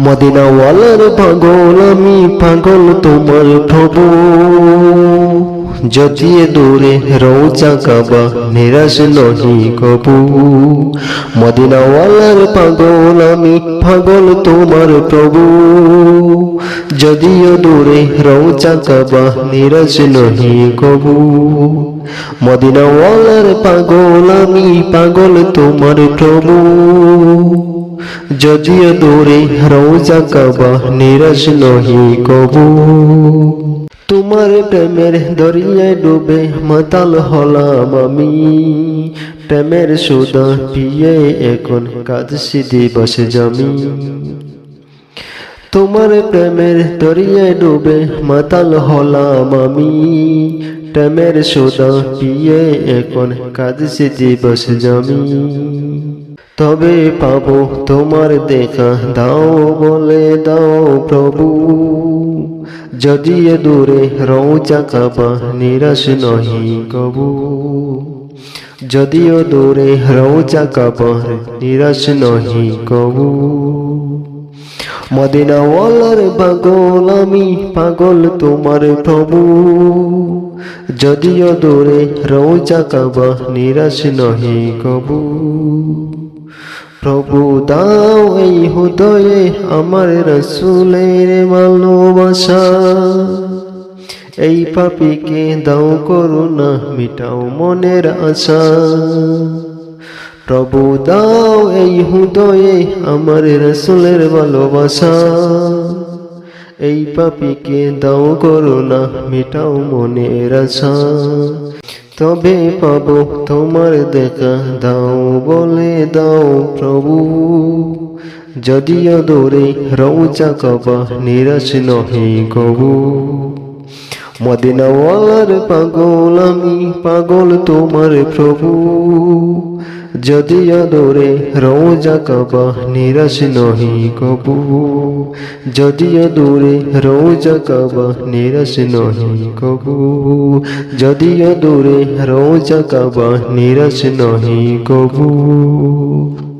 মদিনাওয়ালার পাগল, আমি পাগল তোমার প্রভু। যদি দূরে রৌচা কাবা নিরাশ নহি কবু। মদিনাওয়ালার পাগল, আমি পাগল তোমার প্রভু। যদিও দূরে রৌচা কাবা নিরাশ নহি কবু। মদিনাওয়ালার পাগল, আমি পাগল তোমার প্রভু। যদিও দূরে রৌজা কাবা নিরাশ নহি কবু। তোমার প্রেমের দরিয়ায় ডুবে মাতাল হলাম আমি। প্রেমের সুদা পিয়ে এখন কাদসি দিবস জমি। তোমার প্রেমের দরিয়ায় ডুবে মাতাল হলাম আমি। প্রেমের সুদা পিয়ে এখন কাঁদছে দিবস জমি। তবে পাবো তোমার দেখা। দাও বলে দাও প্রভু। যদিও দূরে রৌচা কাবা নিরাশ নহি কবু। যদিও দূরে রৌচা কাবা নিরাশ নহি কবু। মদিনাওয়ালার পাগল আমি, পাগল তোমার প্রভু। যদিও দূরে রৌজা কাবা নিরাশ নহি কবু। প্রভু দাও এই হৃদয়ে আমার রসুলের ভালোবাসা। এই পাপিকে দাও করুণা, মিটাও মনের আশা। প্রভু দাও এই হৃদয়ে আমার রসুলের ভালোবাসা। এই পাপিকে দাও করুণা, মিটাও মনের আশা। তবে পাব তোমার দেখা, দাও বলে দাও প্রভু। যদিও দূরে রৌচা কবা, নিরাশ নহে কবু। মদিনাওয়ালার পাগল আমি, পাগল তোমার প্রভু। যদিও দূরে রৌজা কাবা নিরাশ নহি কবু। যদিও দূরে রৌজা কাবা নিরাশ নহি কবু। যদিও দূরে রৌজা কাবা নিরাশ নহি কবু।